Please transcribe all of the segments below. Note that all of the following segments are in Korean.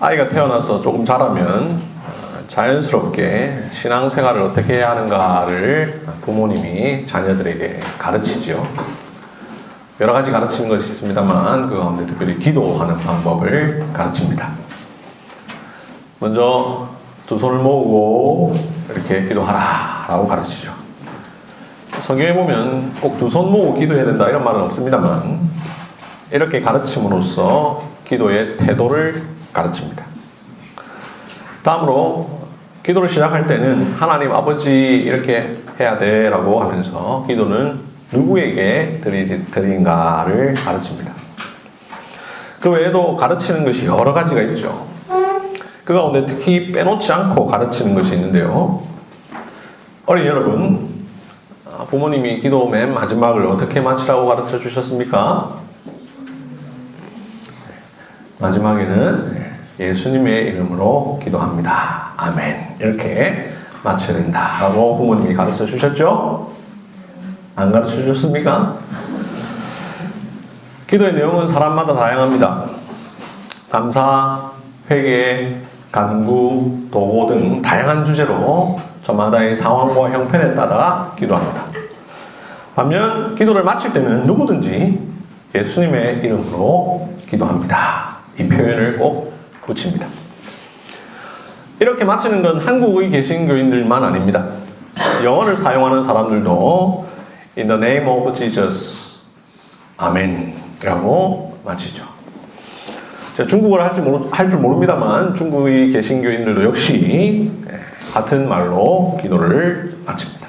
아이가 태어나서 조금 자라면 어, 자연스럽게 신앙생활을 어떻게 해야 하는가를 부모님이 자녀들에게 가르치죠. 여러 가지 가르치는 것이 있습니다만 그 가운데 특별히 기도하는 방법을 가르칩니다. 먼저 두 손을 모으고 이렇게 기도하라 라고 가르치죠. 성경에 보면 꼭 두 손 모으고 기도해야 된다 이런 말은 없습니다만 이렇게 가르침으로써 기도의 태도를 가르칩니다. 다음으로 기도를 시작할 때는 하나님 아버지 이렇게 해야 돼 라고 하면서 기도는 누구에게 드리, 드린가를 가르칩니다. 그 외에도 가르치는 것이 여러 가지가 있죠. 그 가운데 특히 빼놓지 않고 가르치는 것이 있는데요. 어린 여러분, 아, 부모님이 기도 맨 마지막을 어떻게 마치라고 가르쳐 주셨습니까? 마지막에는 예수님의 이름으로 기도합니다. 아멘. 이렇게 마쳐야 된다라고 부모님이 가르쳐 주셨죠? 안 가르쳐 주셨습니까? 기도의 내용은 사람마다 다양합니다. 감사, 회개, 간구, 도고 등 다양한 주제로 저마다의 상황과 형편에 따라 기도합니다. 반면 기도를 마칠 때는 누구든지 예수님의 이름으로 기도합니다. 이 표현을 꼭 붙입니다. 이렇게 마치는 건 한국의 개신교인들만 아닙니다. 영어를 사용하는 사람들도 In the name of Jesus, 아멘 이라고 마치죠. 제가 중국어를 할줄 모르, 할 줄 모릅니다만 중국의 개신교인들도 역시 예, 같은 말로 기도를 마칩니다.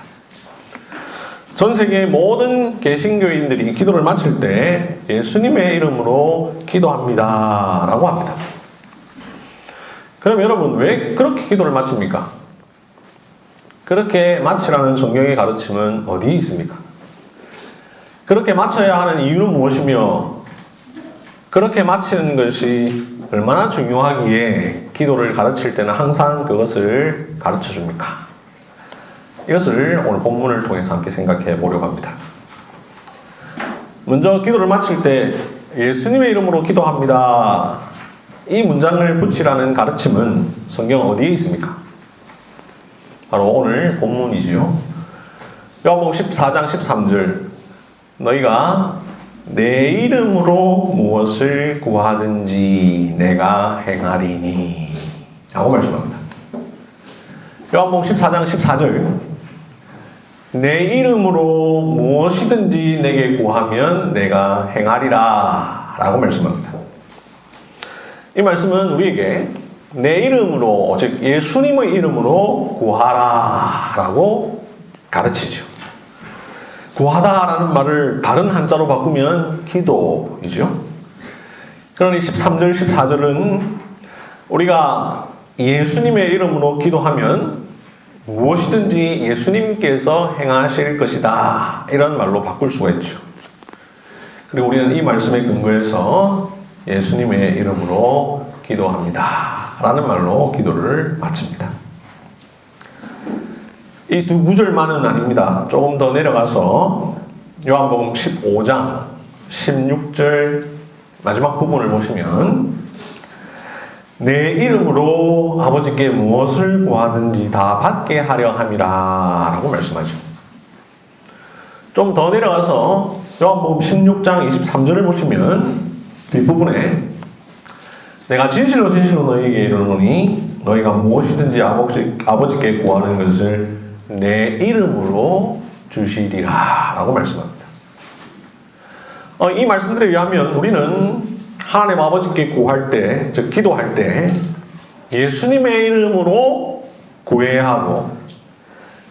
전 세계의 모든 개신교인들이 기도를 마칠 때 예수님의 이름으로 기도합니다. 라고 합니다. 그럼 여러분, 왜 그렇게 기도를 마칩니까? 그렇게 마치라는 성경의 가르침은 어디에 있습니까? 그렇게 마쳐야 하는 이유는 무엇이며, 그렇게 마치는 것이 얼마나 중요하기에 기도를 가르칠 때는 항상 그것을 가르쳐 줍니까? 이것을 오늘 본문을 통해서 함께 생각해 보려고 합니다. 먼저 기도를 마칠 때 예수님의 이름으로 기도합니다. 이 문장을 붙이라는 가르침은 성경 어디에 있습니까? 바로 오늘 본문이지요. 요한복음 14장 13절 너희가 내 이름으로 무엇을 구하든지 내가 행하리니 라고 말씀합니다. 요한복음 14장 14절 내 이름으로 무엇이든지 내게 구하면 내가 행하리라 라고 말씀합니다. 이 말씀은 우리에게 내 이름으로 즉 예수님의 이름으로 구하라 라고 가르치죠. 구하다라는 말을 다른 한자로 바꾸면 기도이죠. 그러니 13절, 14절은 우리가 예수님의 이름으로 기도하면 무엇이든지 예수님께서 행하실 것이다. 이런 말로 바꿀 수가 있죠. 그리고 우리는 이 말씀에 근거해서 예수님의 이름으로 기도합니다. 라는 말로 기도를 마칩니다. 이 두 구절만은 아닙니다. 조금 더 내려가서 요한복음 15장 16절 마지막 부분을 보시면 내 이름으로 아버지께 무엇을 구하든지 다 받게 하려 함이라 라고 말씀하죠. 좀 더 내려가서 요한복음 16장 23절을 보시면 뒷부분에 내가 진실로 진실로 너희에게 이르노니 너희가 무엇이든지 아버지, 아버지께 구하는 것을 내 이름으로 주시리라 라고 말씀합니다. 어, 이 말씀들에 의하면 우리는 하나님 아버지께 구할 때, 즉 기도할 때 예수님의 이름으로 구해야 하고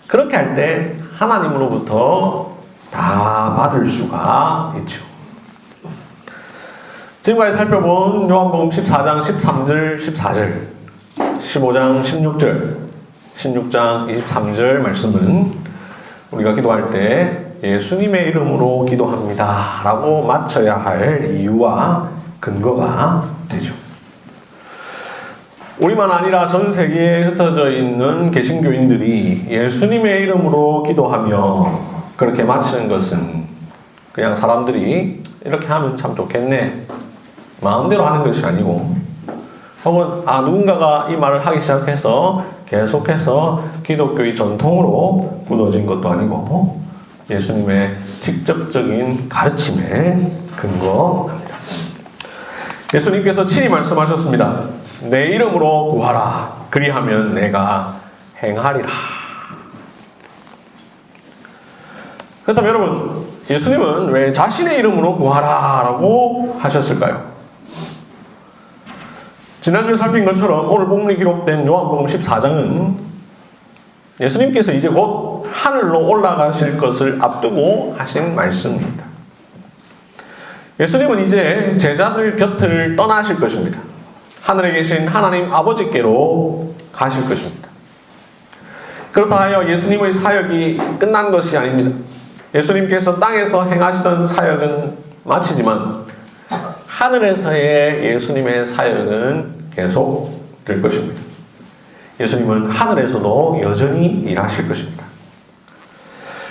그렇게 할 때 하나님으로부터 다 받을 수가 있죠. 지금까지 살펴본 요한복음 14장 13절, 14절, 15장 16절, 16장 23절 말씀은 우리가 기도할 때 예수님의 이름으로 기도합니다. 라고 맞춰야 할 이유와 근거가 되죠. 우리만 아니라 전 세계에 흩어져 있는 개신교인들이 예수님의 이름으로 기도하며 그렇게 마치는 것은 그냥 사람들이 이렇게 하면 참 좋겠네. 마음대로 하는 것이 아니고 혹은 아 누군가가 이 말을 하기 시작해서 계속해서 기독교의 전통으로 굳어진 것도 아니고 예수님의 직접적인 가르침에 근거합니다. 예수님께서 친히 말씀하셨습니다. 내 이름으로 구하라. 그리하면 내가 행하리라. 그렇다면 여러분, 예수님은 왜 자신의 이름으로 구하라 라고 하셨을까요? 지난주에 살핀 것처럼 오늘 본문이 기록된 요한복음 14장은 예수님께서 이제 곧 하늘로 올라가실 것을 앞두고 하신 말씀입니다. 예수님은 이제 제자들 곁을 떠나실 것입니다. 하늘에 계신 하나님 아버지께로 가실 것입니다. 그렇다 하여 예수님의 사역이 끝난 것이 아닙니다. 예수님께서 땅에서 행하시던 사역은 마치지만 하늘에서의 예수님의 사역은 계속 될 것입니다. 예수님은 하늘에서도 여전히 일하실 것입니다.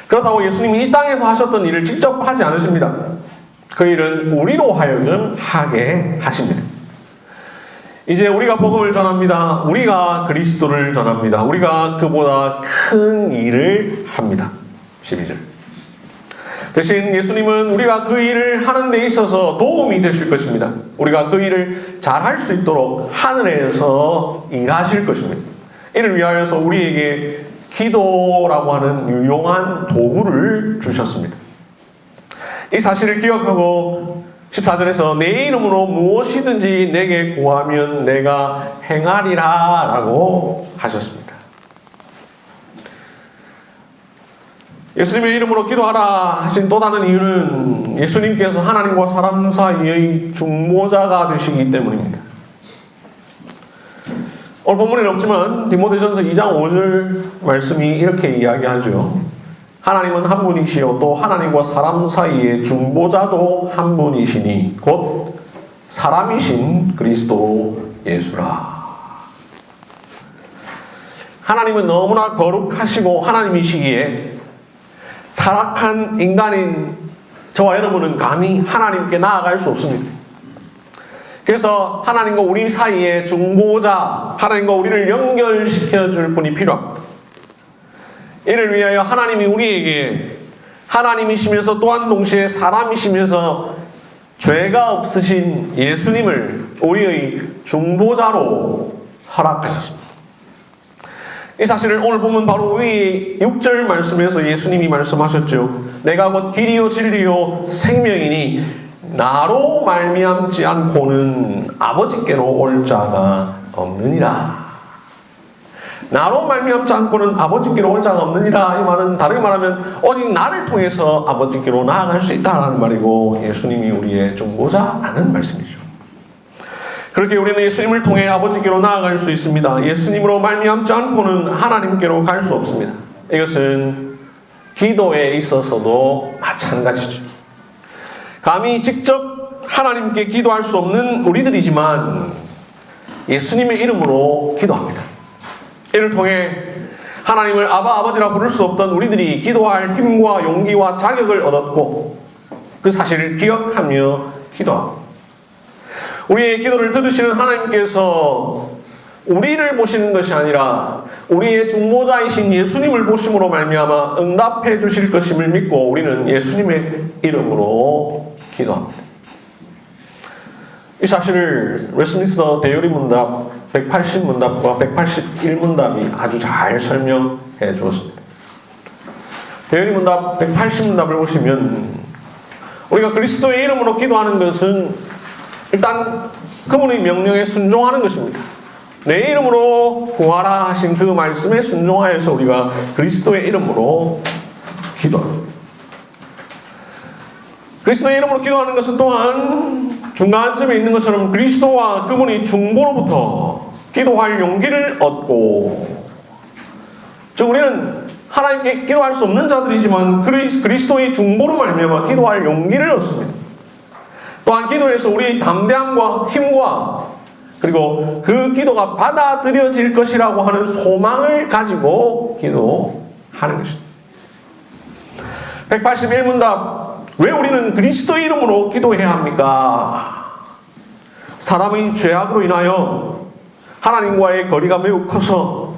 그렇다고 예수님이 이 땅에서 하셨던 일을 직접 하지 않으십니다. 그 일은 우리로 하여금 하게 하십니다. 이제 우리가 복음을 전합니다. 우리가 그리스도를 전합니다. 우리가 그보다 큰 일을 합니다. 12절. 대신 예수님은 우리가 그 일을 하는 데 있어서 도움이 되실 것입니다. 우리가 그 일을 잘 할 수 있도록 하늘에서 일하실 것입니다. 이를 위하여서 우리에게 기도라고 하는 유용한 도구를 주셨습니다. 이 사실을 기억하고 14절에서 내 이름으로 무엇이든지 내게 구하면 내가 행하리라 라고 하셨습니다. 예수님의 이름으로 기도하라 하신 또 다른 이유는 예수님께서 하나님과 사람 사이의 중보자가 되시기 때문입니다. 오늘 본문에는 없지만 디모데전서 2장 5절 말씀이 이렇게 이야기하죠. 하나님은 한 분이시요 또 하나님과 사람 사이의 중보자도 한 분이시니 곧 사람이신 그리스도 예수라. 하나님은 너무나 거룩하시고 하나님이시기에 타락한 인간인 저와 여러분은 감히 하나님께 나아갈 수 없습니다. 그래서 하나님과 우리 사이에 중보자, 하나님과 우리를 연결시켜 줄 분이 필요합니다. 이를 위하여 하나님이 우리에게 하나님이시면서 또한 동시에 사람이시면서 죄가 없으신 예수님을 우리의 중보자로 허락하셨습니다. 이 사실을 오늘 보면 바로 위 6절 말씀에서 예수님이 말씀하셨죠. 내가 곧 길이요 진리요 생명이니 나로 말미암지 않고는 아버지께로 올 자가 없느니라. 나로 말미암지 않고는 아버지께로 올 자가 없느니라. 이 말은 다르게 말하면 오직 나를 통해서 아버지께로 나아갈 수 있다는 말이고 예수님이 우리의 중보자라는 말씀이죠. 그렇게 우리는 예수님을 통해 아버지께로 나아갈 수 있습니다. 예수님으로 말미암지 않고는 하나님께로 갈 수 없습니다. 이것은 기도에 있어서도 마찬가지죠. 감히 직접 하나님께 기도할 수 없는 우리들이지만 예수님의 이름으로 기도합니다. 이를 통해 하나님을 아바 아버지라 부를 수 없던 우리들이 기도할 힘과 용기와 자격을 얻었고 그 사실을 기억하며 기도합니다. 우리의 기도를 들으시는 하나님께서 우리를 보시는 것이 아니라 우리의 중보자이신 예수님을 보심으로 말미암아 응답해 주실 것임을 믿고 우리는 예수님의 이름으로 기도합니다. 이 사실을 웨스민스터 대요리 문답 180 문답과 181 문답이 아주 잘 설명해 주었습니다. 대요리 문답 180 문답을 보시면 우리가 그리스도의 이름으로 기도하는 것은 일단 그분의 명령에 순종하는 것입니다. 내 이름으로 구하라 하신 그 말씀에 순종하여서 우리가 그리스도의 이름으로 기도합니다. 그리스도의 이름으로 기도하는 것은 또한 중간쯤에 있는 것처럼 그리스도와 그분의 중보로부터 기도할 용기를 얻고 즉 우리는 하나님께 기도할 수 없는 자들이지만 그리스도의 중보로 말미암아 기도할 용기를 얻습니다. 또한 기도에서 우리 담대함과 힘과 그리고 그 기도가 받아들여질 것이라고 하는 소망을 가지고 기도하는 것입니다. 181문답 왜 우리는 그리스도 이름으로 기도해야 합니까? 사람의 죄악으로 인하여 하나님과의 거리가 매우 커서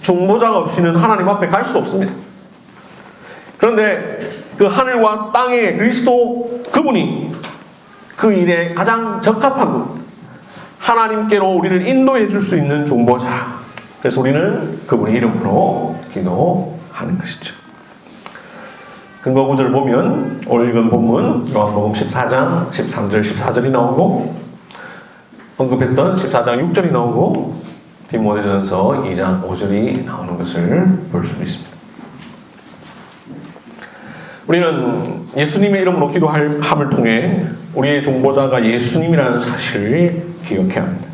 중보자가 없이는 하나님 앞에 갈 수 없습니다. 그런데 그 하늘과 땅의 그리스도 그분이 그 일에 가장 적합한 분, 하나님께로 우리를 인도해 줄 수 있는 중보자. 그래서 우리는 그분의 이름으로 기도하는 것이죠. 근거 구절을 보면 오늘 읽은 본문 요한복음 14장 13절 14절이 나오고 언급했던 14장 6절이 나오고 디모데전서 2장 5절이 나오는 것을 볼 수 있습니다. 우리는 예수님의 이름으로 기도함을 통해 우리의 중보자가 예수님이라는 사실을 기억해야 합니다.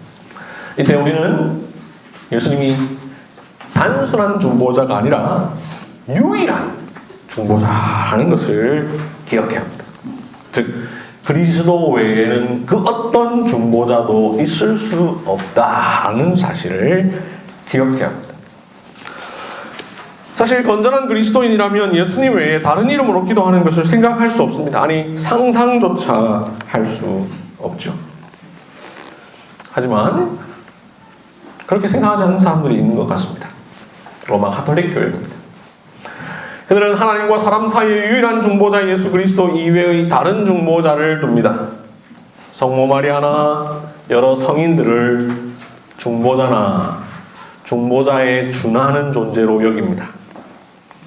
이때 우리는 예수님이 단순한 중보자가 아니라 유일한 중보자라는 것을 기억해야 합니다. 즉 그리스도 외에는 그 어떤 중보자도 있을 수 없다는 사실을 기억해야 합니다. 사실 건전한 그리스도인이라면 예수님 외에 다른 이름으로 기도하는 것을 생각할 수 없습니다. 아니 상상조차 할 수 없죠. 하지만 그렇게 생각하지 않는 사람들이 있는 것 같습니다. 로마 가톨릭 교회입니다. 그들은 하나님과 사람 사이의 유일한 중보자 예수 그리스도 이외의 다른 중보자를 둡니다. 성모 마리아나 여러 성인들을 중보자나 중보자에 준하는 존재로 여깁니다.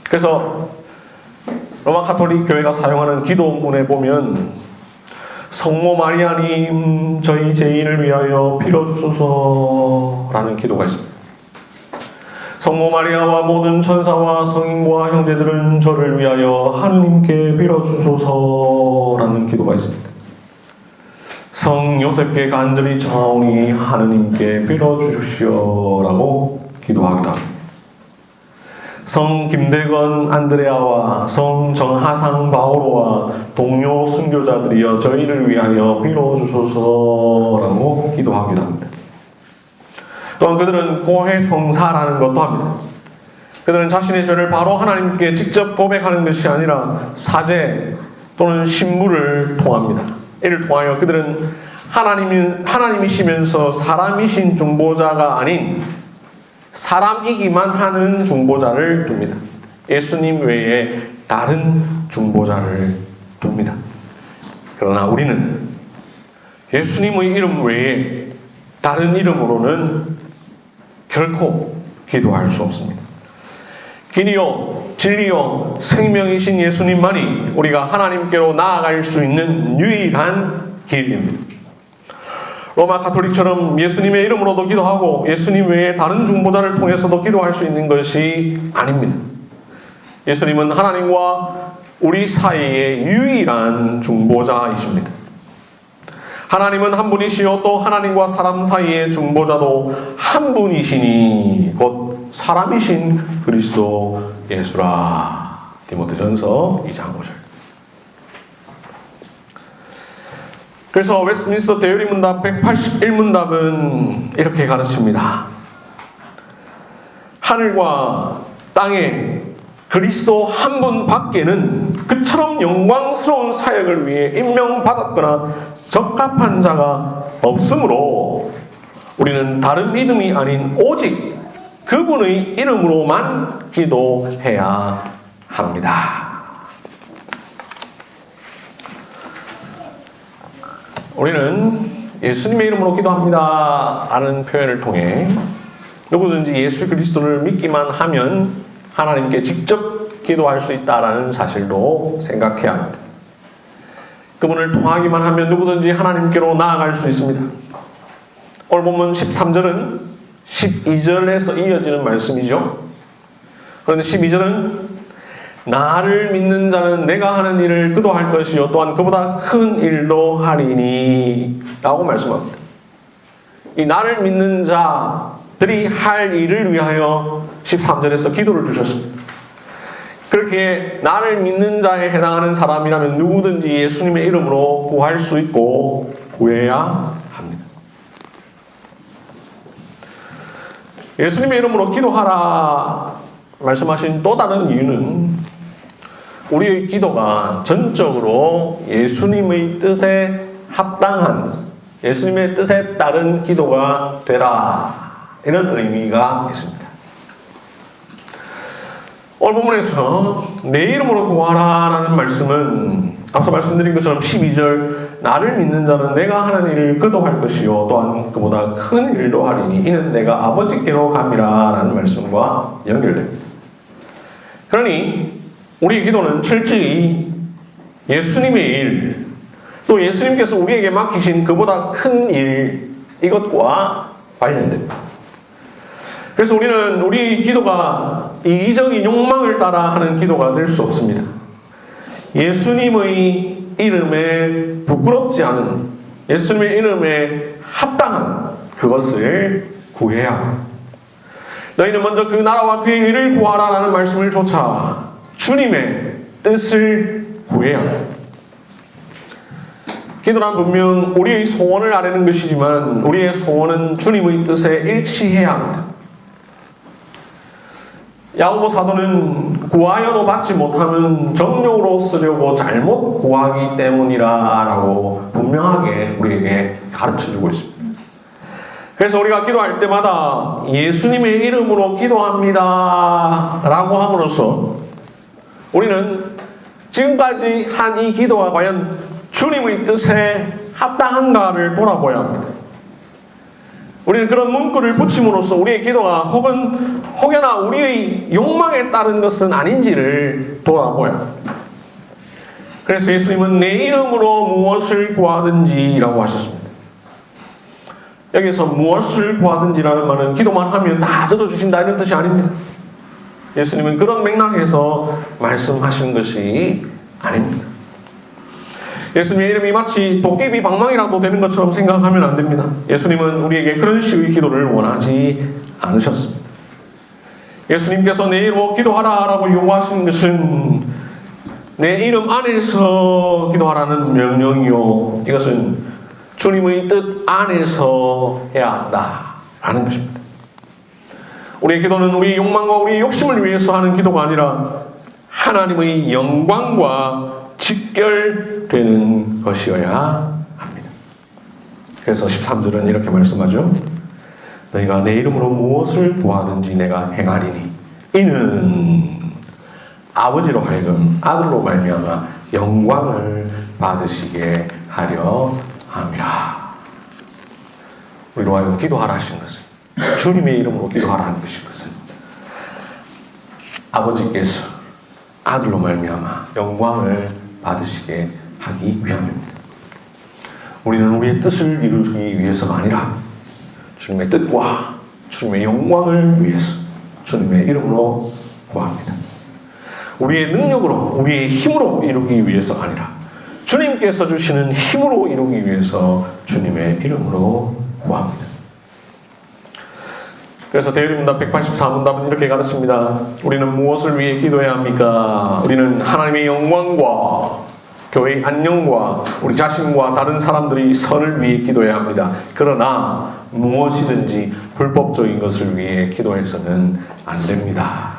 그래서 로마 카톨릭 교회가 사용하는 기도문에 보면 성모 마리아님 저희 죄인을 위하여 빌어 주소서라는 기도가 있습니다. 성모 마리아와 모든 천사와 성인과 형제들은 저를 위하여 하느님께 빌어 주소서라는 기도가 있습니다. 성 요셉께 간절히 청하오니 하느님께 빌어주시오라고 기도하기도 합니다. 성 김대건 안드레아와 성 정하상 바오로와 동료 순교자들이여 저희를 위하여 빌어주소서라고 기도하기도 합니다. 또한 그들은 고해 성사라는 것도 합니다. 그들은 자신의 죄를 바로 하나님께 직접 고백하는 것이 아니라 사제 또는 신부를 통합니다. 이를 통하여 그들은 하나님이, 하나님이시면서 사람이신 중보자가 아닌 사람 이기만 하는 중보자를 둡니다. 예수님 외에 다른 중보자를 둡니다. 그러나 우리는 예수님의 이름 외에 다른 이름으로는 결코 기도할 수 없습니다. 길이요, 진리요, 생명이신 예수님만이 우리가 하나님께로 나아갈 수 있는 유일한 길입니다. 로마 카톨릭처럼 예수님의 이름으로도 기도하고 예수님 외에 다른 중보자를 통해서도 기도할 수 있는 것이 아닙니다. 예수님은 하나님과 우리 사이의 유일한 중보자이십니다. 하나님은 한 분이시요 또 하나님과 사람 사이의 중보자도 한 분이시니 곧 사람이신 그리스도 예수라. 디모데전서 2장 5절. 그래서 웨스트민스터 대유리 문답 181문답은 이렇게 가르칩니다. 하늘과 땅에 그리스도 한 분 밖에는 그처럼 영광스러운 사역을 위해 임명받았거나 적합한 자가 없으므로 우리는 다른 이름이 아닌 오직 그분의 이름으로만 기도해야 합니다. 우리는 예수님의 이름으로 기도합니다. 라는 표현을 통해 누구든지 예수 그리스도를 믿기만 하면 하나님께 직접 기도할 수 있다라는 사실도 생각해야 합니다. 그분을 통하기만 하면 누구든지 하나님께로 나아갈 수 있습니다. 오늘 본문 13절은 12절에서 이어지는 말씀이죠. 그런데 12절은 나를 믿는 자는 내가 하는 일을 그도 할 것이요 또한 그보다 큰 일도 하리니 라고 말씀합니다. 이 나를 믿는 자들이 할 일을 위하여 13절에서 기도를 주셨습니다. 그렇게 나를 믿는 자에 해당하는 사람이라면 누구든지 예수님의 이름으로 구할 수 있고 구해야 합니다. 예수님의 이름으로 기도하라 말씀하신 또 다른 이유는 우리의 기도가 전적으로 예수님의 뜻에 합당한 예수님의 뜻에 따른 기도가 되라 이런 의미가 있습니다. 오늘 본문에서 내 이름으로 구하라라는 말씀은 앞서 말씀드린 것처럼 12절 나를 믿는 자는 내가 하는 일을 그도 할 것이요 또한 그보다 큰 일도 하리니 이는 내가 아버지께로 감이라라는 말씀과 연결됩니다. 그러니 우리 기도는 철저히 예수님의 일, 또 예수님께서 우리에게 맡기신 그보다 큰 일, 이것과 관련됩니다. 그래서 우리는 우리 기도가 이기적인 욕망을 따라 하는 기도가 될 수 없습니다. 예수님의 이름에 부끄럽지 않은 예수님의 이름에 합당한 그것을 구해야. 너희는 먼저 그 나라와 그의 의를 구하라라는 말씀을 조차 주님의 뜻을 구해야 합니다. 기도란 분명 우리의 소원을 아뢰는 것이지만 우리의 소원은 주님의 뜻에 일치해야 합니다. 야고보 사도는 구하여도 받지 못하면 정욕으로 쓰려고 잘못 구하기 때문이라라고 분명하게 우리에게 가르쳐 주고 있습니다. 그래서 우리가 기도할 때마다 예수님의 이름으로 기도합니다라고 함으로써 우리는 지금까지 한 이 기도가 과연 주님의 뜻에 합당한가를 돌아보야 합니다. 우리는 그런 문구를 붙임으로써 우리의 기도가 혹은 혹여나 우리의 욕망에 따른 것은 아닌지를 돌아보야 합니다. 그래서 예수님은 내 이름으로 무엇을 구하든지라고 하셨습니다. 여기서 무엇을 구하든지라는 말은 기도만 하면 다 들어주신다 이런 뜻이 아닙니다. 예수님은 그런 맥락에서 말씀하신 것이 아닙니다. 예수님의 이름이 마치 도깨비 방망이라도 되는 것처럼 생각하면 안 됩니다. 예수님은 우리에게 그런 식의 기도를 원하지 않으셨습니다. 예수님께서 내 이름으로 기도하라라고 요구하신 것은 내 이름 안에서 기도하라는 명령이요. 이것은 주님의 뜻 안에서 해야 한다라는 것입니다. 우리의 기도는 우리 욕망과 우리 욕심을 위해서 하는 기도가 아니라 하나님의 영광과 직결되는 것이어야 합니다. 그래서 13절은 이렇게 말씀하죠. 너희가 내 이름으로 무엇을 구하든지 내가 행하리니 이는 아버지로 하여금 아들로 말미암아 영광을 받으시게 하려 함이라. 우리로 하여금 기도하라 하신 것은 주님의 이름으로 기도하라 하는 것인 것은 아버지께서 아들로 말미암아 영광을 받으시게 하기 위함입니다. 우리는 우리의 뜻을 이루기 위해서가 아니라 주님의 뜻과 주님의 영광을 위해서 주님의 이름으로 구합니다. 우리의 능력으로, 우리의 힘으로 이루기 위해서가 아니라 주님께서 주시는 힘으로 이루기 위해서 주님의 이름으로 구합니다. 그래서 대유림문답 184문답은 이렇게 가르칩니다. 우리는 무엇을 위해 기도해야 합니까? 우리는 하나님의 영광과 교회의 안녕과 우리 자신과 다른 사람들이 선을 위해 기도해야 합니다. 그러나 무엇이든지 불법적인 것을 위해 기도해서는 안 됩니다.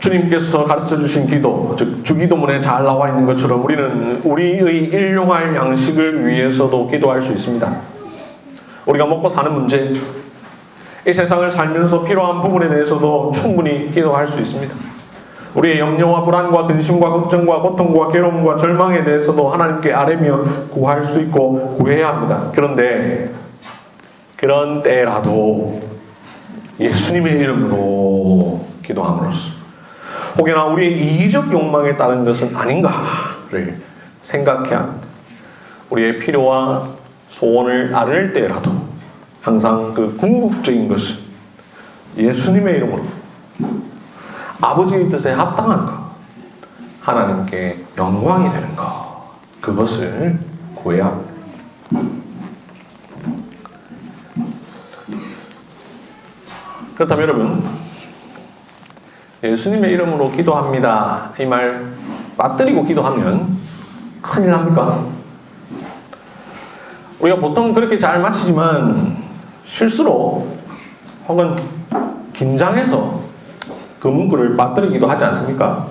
주님께서 가르쳐 주신 기도, 즉 주기도문에 잘 나와 있는 것처럼 우리는 우리의 일용할 양식을 위해서도 기도할 수 있습니다. 우리가 먹고 사는 문제, 이 세상을 살면서 필요한 부분에 대해서도 충분히 기도할 수 있습니다. 우리의 염려와 불안과 근심과 걱정과 고통과 괴로움과 절망에 대해서도 하나님께 아뢰며 구할 수 있고 구해야 합니다. 그런데 그런 때라도 예수님의 이름으로 기도함으로써 혹여나 우리의 이기적 욕망에 따른 것은 아닌가를 생각해야 합니다. 우리의 필요와 소원을 아를 때라도 항상 그 궁극적인 것은 예수님의 이름으로 아버지의 뜻에 합당한 것, 하나님께 영광이 되는 것, 그것을 구해야 합니다. 그렇다면 여러분, 예수님의 이름으로 기도합니다. 이 말 빠뜨리고 기도하면 큰일 납니까? 우리가 보통 그렇게 잘 마치지만 실수로 혹은 긴장해서 그 문구를 빠뜨리기도 하지 않습니까?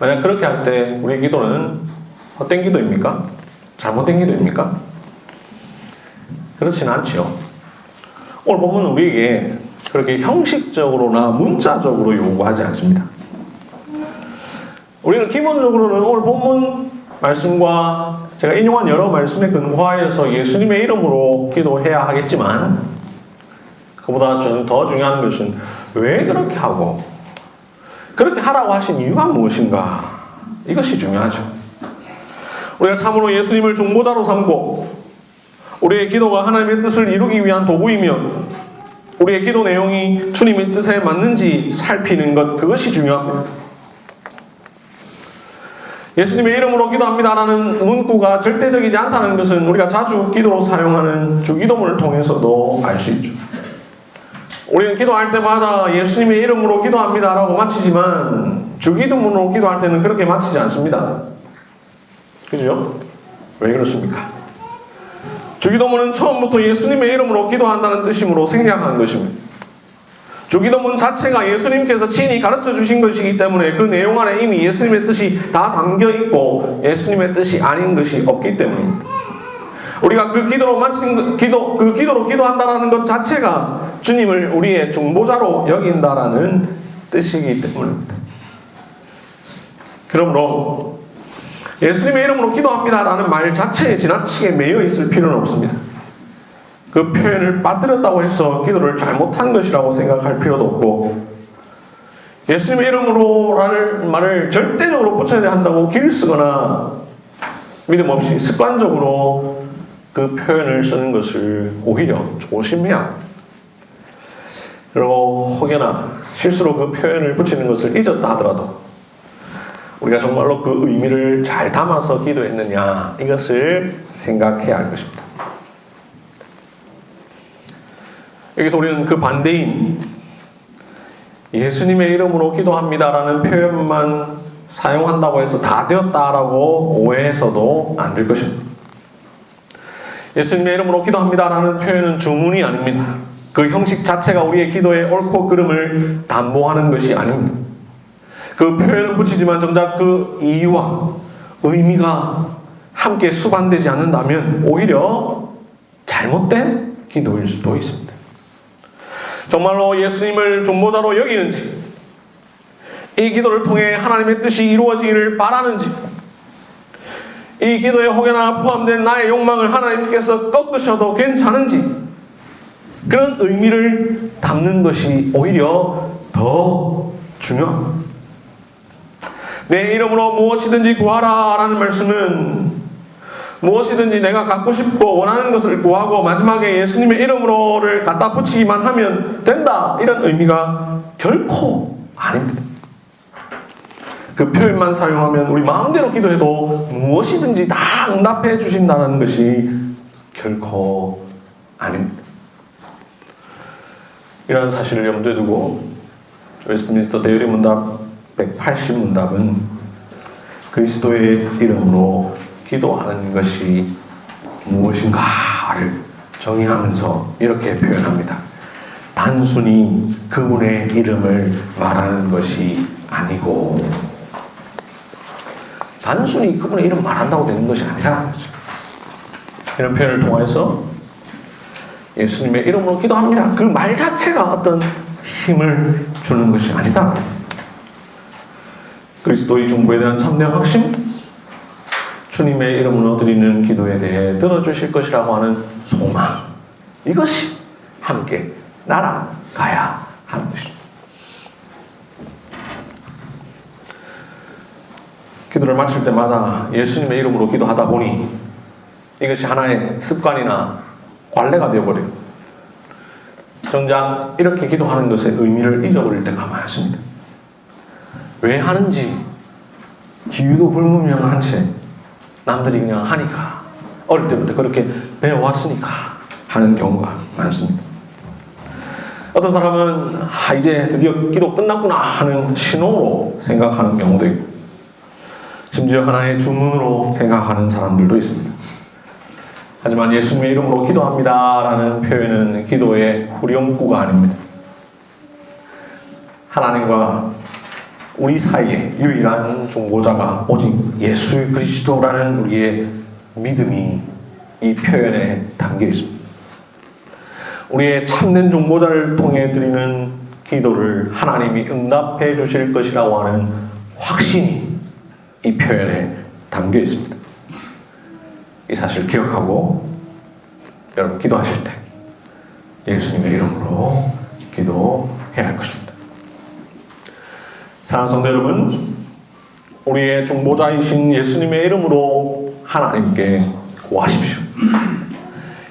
만약 그렇게 할 때 우리의 기도는 헛된 기도입니까? 잘못된 기도입니까? 그렇지는 않지요. 오늘 본문은 우리에게 그렇게 형식적으로나 문자적으로 요구하지 않습니다. 우리는 기본적으로는 오늘 본문 말씀과 제가 인용한 여러 말씀에 근거하여서 예수님의 이름으로 기도해야 하겠지만 그보다 더 중요한 것은 왜 그렇게 하고 그렇게 하라고 하신 이유가 무엇인가 이것이 중요하죠. 우리가 참으로 예수님을 중보자로 삼고 우리의 기도가 하나님의 뜻을 이루기 위한 도구이며 우리의 기도 내용이 주님의 뜻에 맞는지 살피는 것 그것이 중요합니다. 예수님의 이름으로 기도합니다라는 문구가 절대적이지 않다는 것은 우리가 자주 기도로 사용하는 주기도문을 통해서도 알 수 있죠. 우리는 기도할 때마다 예수님의 이름으로 기도합니다라고 마치지만 주기도문으로 기도할 때는 그렇게 마치지 않습니다. 그죠? 왜 그렇습니까? 주기도문은 처음부터 예수님의 이름으로 기도한다는 뜻이므로 생략한 것입니다. 주기도문 자체가 예수님께서 친히 가르쳐 주신 것이기 때문에 그 내용 안에 이미 예수님의 뜻이 다 담겨 있고 예수님의 뜻이 아닌 것이 없기 때문입니다. 우리가 그 기도로 마친 기도 그 기도로 기도한다라는 것 자체가 주님을 우리의 중보자로 여긴다라는 뜻이기 때문입니다. 그러므로 예수님의 이름으로 기도합니다라는 말 자체에 지나치게 매여 있을 필요는 없습니다. 그 표현을 빠뜨렸다고 해서 기도를 잘못한 것이라고 생각할 필요도 없고 예수님의 이름으로라는 말을 절대적으로 붙여야 한다고 길을 쓰거나 믿음 없이 습관적으로 그 표현을 쓰는 것을 오히려 조심해야. 그리고 혹여나 실수로 그 표현을 붙이는 것을 잊었다 하더라도 우리가 정말로 그 의미를 잘 담아서 기도했느냐 이것을 생각해야 할 것입니다. 여기서 우리는 그 반대인 예수님의 이름으로 기도합니다라는 표현만 사용한다고 해서 다 되었다라고 오해해서도 안 될 것입니다. 예수님의 이름으로 기도합니다라는 표현은 주문이 아닙니다. 그 형식 자체가 우리의 기도의 옳고 그름을 담보하는 것이 아닙니다. 그 표현은 붙이지만 정작 그 이유와 의미가 함께 수반되지 않는다면 오히려 잘못된 기도일 수도 있습니다. 정말로 예수님을 중보자로 여기는지 이 기도를 통해 하나님의 뜻이 이루어지기를 바라는지 이 기도에 혹여나 포함된 나의 욕망을 하나님께서 꺾으셔도 괜찮은지 그런 의미를 담는 것이 오히려 더 중요합니다. 내 이름으로 무엇이든지 구하라 라는 말씀은 무엇이든지 내가 갖고 싶고 원하는 것을 구하고 마지막에 예수님의 이름으로를 갖다 붙이기만 하면 된다 이런 의미가 결코 아닙니다. 그 표현만 사용하면 우리 마음대로 기도해도 무엇이든지 다 응답해 주신다는 것이 결코 아닙니다. 이러한 사실을 염두에 두고 웨스트민스터 대열의 문답 180 문답은 그리스도의 이름으로 기도하는 것이 무엇인가를 정의하면서 이렇게 표현합니다. 단순히 그분의 이름을 말하는 것이 아니고 단순히 그분의 이름 말한다고 되는 것이 아니라 이런 표현을 통해서 예수님의 이름으로 기도합니다. 그 말 자체가 어떤 힘을 주는 것이 아니다. 그리스도의 중보에 대한 참된 확신, 주님의 이름으로 드리는 기도에 대해 들어주실 것이라고 하는 소망, 이것이 함께 날아가야 하는 것입니다. 기도를 마칠 때마다 예수님의 이름으로 기도하다 보니 이것이 하나의 습관이나 관례가 되어버려요. 정작 이렇게 기도하는 것의 의미를 잊어버릴 때가 많습니다. 왜 하는지 이유도 불분명한 채 남들이 그냥 하니까 어릴 때부터 그렇게 배워왔으니까 하는 경우가 많습니다. 어떤 사람은 아, 이제 드디어 기도 끝났구나 하는 신호로 생각하는 경우도 있고 심지어 하나의 주문으로 생각하는 사람들도 있습니다. 하지만 예수님의 이름으로 기도합니다 라는 표현은 기도의 후렴구가 아닙니다. 하나님과 우리 사이에 유일한 중보자가 오직 예수 그리스도라는 우리의 믿음이 이 표현에 담겨 있습니다. 우리의 참된 중보자를 통해 드리는 기도를 하나님이 응답해 주실 것이라고 하는 확신이 이 표현에 담겨 있습니다. 이 사실을 기억하고 여러분 기도하실 때 예수님의 이름으로 기도해야 할 것입니다. 사랑하는 성도 여러분, 우리의 중보자이신 예수님의 이름으로 하나님께 구하십시오.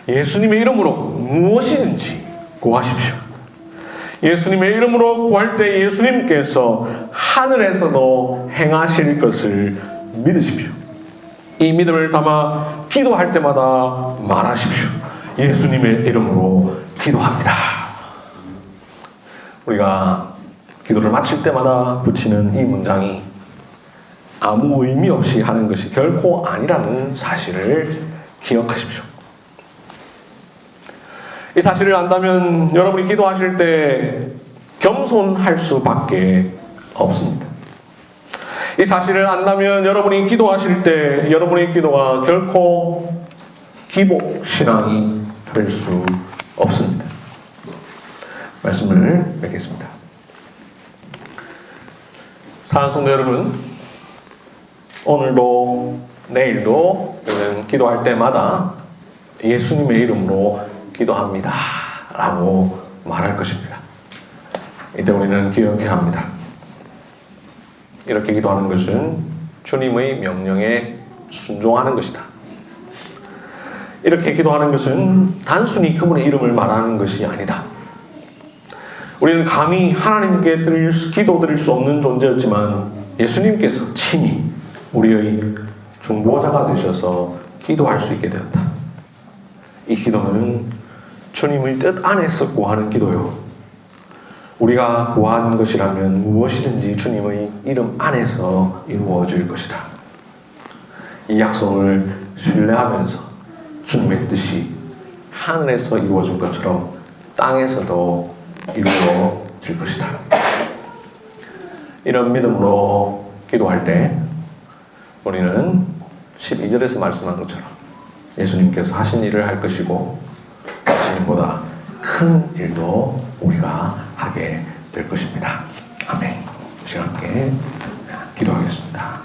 예수님의 이름으로 무엇이든지 구하십시오. 예수님의 이름으로 구할 때 예수님께서 하늘에서도 행하실 것을 믿으십시오. 이 믿음을 담아 기도할 때마다 말하십시오. 예수님의 이름으로 기도합니다. 우리가 기도를 마칠 때마다 붙이는 이 문장이 아무 의미 없이 하는 것이 결코 아니라는 사실을 기억하십시오. 이 사실을 안다면 여러분이 기도하실 때 겸손할 수밖에 없습니다. 이 사실을 안다면 여러분이 기도하실 때 여러분의 기도가 결코 기복 신앙이 될 수 없습니다. 말씀을 맺겠습니다. 사랑하는 성도 여러분, 오늘도 내일도 기도할 때마다 예수님의 이름으로 기도합니다. 라고 말할 것입니다. 이때 우리는 기억해야 합니다. 이렇게 기도하는 것은 주님의 명령에 순종하는 것이다. 이렇게 기도하는 것은 단순히 그분의 이름을 말하는 것이 아니다. 우리는 감히 하나님께 드릴 수, 기도 드릴 수 없는 존재였지만 예수님께서 친히 우리의 중보자가 되셔서 기도할 수 있게 되었다. 이 기도는 주님의 뜻 안에서 구하는 기도요. 우리가 구한 것이라면 무엇이든지 주님의 이름 안에서 이루어질 것이다. 이 약속을 신뢰하면서 주님의 뜻이 하늘에서 이루어진 것처럼 땅에서도 이루어질 것이다. 이런 믿음으로 기도할 때 우리는 12절에서 말씀한 것처럼 예수님께서 하신 일을 할 것이고 주님보다 큰 일도 우리가 하게 될 것입니다. 아멘. 시간 함께 기도하겠습니다. 기도하겠습니다.